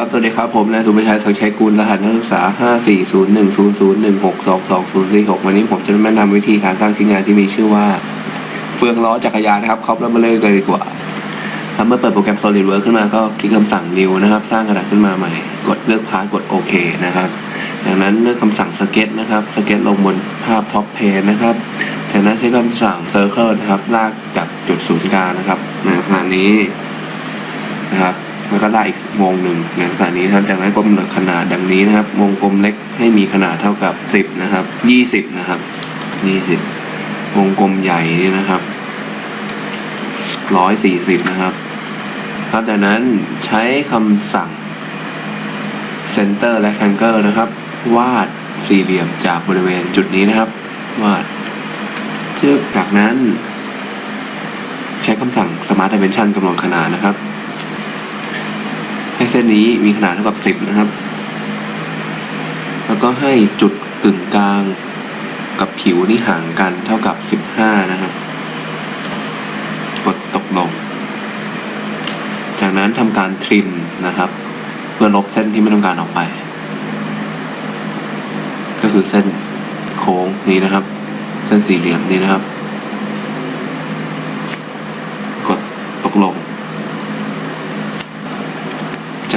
ครับ สวัสดีครับ ผมนายสุภชัยสังชัยกุลรหัสนักศึกษา 5401001622446 วันนี้ผมจะมาแนะนำวิธีการสร้างชิ้นงานที่มีชื่อว่า เฟืองล้อจักรยานนะครับครอบแล้วมาเลยกันดีกว่าครับเมื่อเปิดโปรแกรม SolidWorks ขึ้นมาก็คลิกคำสั่ง New นะครับ สร้างกระดาษขึ้นมาใหม่ กดเลือกพาร์ทกดโอเคนะครับจากนั้นเลือกคำสั่ง Sketch นะครับ Sketch ลงบนภาพ Top Pane นะครับจากนั้นใช้คำสั่ง Circle นะครับลากจากจุดศูนย์กลางนะครับในขณะนี้นะครับ แล้วก็ได้อีกวงหนึ่งในลักษณะนี้ท่านจากนั้นก็กำหนดขนาดดังนี้นะครับ วงกลมเล็กให้มีขนาดเท่ากับ 10 นะครับ 20 นะครับ 20 วงกลมใหญ่นี่นะครับ 140 นะครับ ครับจากนั้นใช้คำสั่ง center rectangle นะครับ วาดสี่เหลี่ยมจากบริเวณจุดนี้นะครับ วาดจึกจากนั้น ใช้คำสั่ง smart dimension กำหนดขนาดนะครับ เส้นนี้มีขนาดเท่ากับ 10 นะครับ แล้วก็ให้จุดกึ่งกลางกับผิวนี่ห่างกันเท่ากับ 15 นะครับ กดตกลง จากนั้นทำการทริมนะครับ เพื่อลบเส้นที่ไม่ต้องการออกไป ก็คือเส้นโค้งนี้นะครับ เส้นสี่เหลี่ยมนี้นะครับ กดตกลง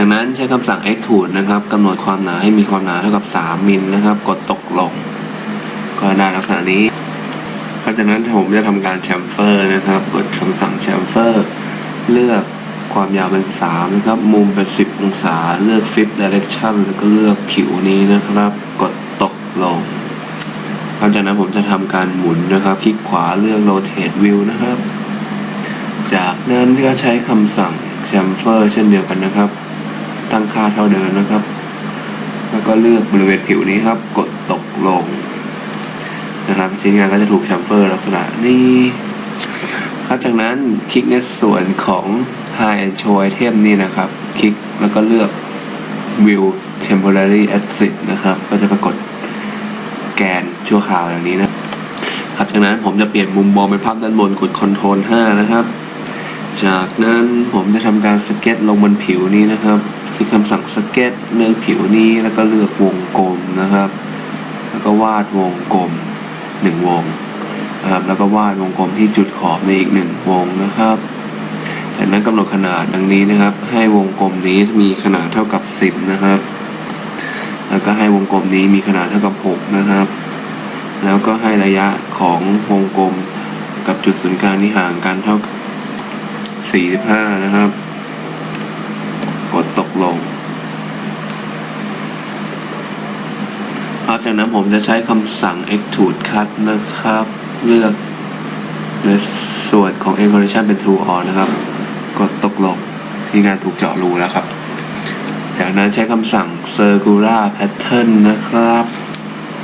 จากนั้นใช้คำสั่ง extrude นะครับกำหนดความหนาให้มีความหนาเท่ากับ 3 มิลนะครับ กดตกลง ก็ได้ลักษณะนี้หลังจากนั้นผมจะทำการแชมเฟอร์นะครับ กดคำสั่งแชมเฟอร์เลือกความยาวเป็น 3 นะครับ มุมเป็น 10 องศา เลือก flip direction แล้วก็เลือกผิวนี้นะครับ กดตกลงหลังจากนั้นผมจะทำการหมุนนะครับ คลิกขวาเลือก rotate view นะครับ จากนั้นก็ใช้คำสั่ง chamfer เช่นเดียวกันนะครับ ตั้งค่าเท่าเดิมนะครับ แล้วก็เลือกบริเวณผิวนี้ครับ กดตกลงนะครับชิ้นงานก็จะถูก chamfer ลักษณะนี้ครับจากนั้นคลิกในส่วนของ hide and show item นี่นะครับ คลิกแล้วก็เลือก view temporary asset นะครับ ก็จะปรากฏแกนชั่วคราวอย่างนี้นะครับจากนั้นผมจะเปลี่ยนมุมมองเป็นภาพด้านบนกด Ctrl 5 นะครับ จากนั้นผมจะทำการสเก็ตลงบนผิวนี้นะครับ คลิกคำสั่งสเก็ตเลือกผิวนี้แล้วก็เลือกวงกลมนะครับ แล้วก็วาดวงกลมหนึ่งวงนะครับแล้วก็วาดวงกลมที่จุดขอบในอีกหนึ่งวงนะครับ จากนั้นกำหนดขนาดดังนี้นะครับ ให้วงกลมนี้มีขนาดเท่ากับ 10 นะครับ แล้วก็ให้วงกลมนี้มีขนาดเท่ากับ 6 นะครับ แล้วก็ให้ระยะของวงกลมกับจุดศูนย์กลางที่ห่างกันเท่ากับ45 นะครับ กดตกลงหลังจากนั้นผมจะใช้คำสั่ง extrude cut นะครับ เลือกในส่วนของ encodation เป็น true on นะครับ กดตกลงที่งานถูกเจาะรูแล้วครับ จากนั้นใช้คำสั่ง circular pattern นะครับ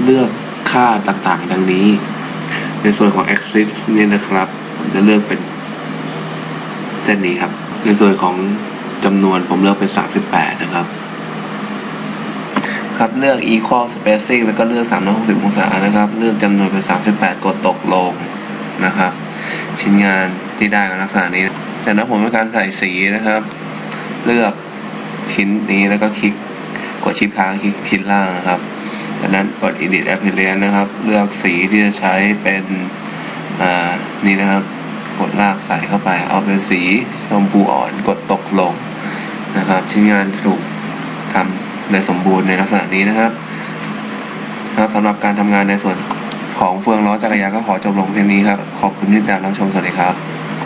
เลือกค่าต่างๆ ดังนี้ ในส่วนของ axis เนี่ยนะครับ ผมจะเลือกเป็นเส้นนี้ครับ ในส่วนของ จำนวนผมเลือกเป็น 38 นะครับ ครับเลือก equal spacing แล้วก็เลือก 360 องศานะครับ เลือกจำนวนเป็น 38 กดตกลงนะครับ ชิ้นงานที่ได้กับลักษณะนี้ จากนั้นผมทำการใส่สีนะครับ เลือกชิ้นนี้แล้วก็คลิกกดชิปค้างคลิกชิ้นล่างนะครับจากนั้นกด edit appearance นะครับ เลือกสีที่จะใช้เป็น อ่า นี่นะครับ กดลากใส่เข้าไป เอาเป็นสีชมพูอ่อนกดตกลงนะครับ ชิ้นงานถูกทำในสมบูรณ์ในลักษณะนี้นะครับครับสำหรับการทำงานในส่วนของเฟืองล้อจักรยานก็ขอจบลงเพียงนี้ครับ ขอบคุณที่ติดตามรับชมสวัสดีครับ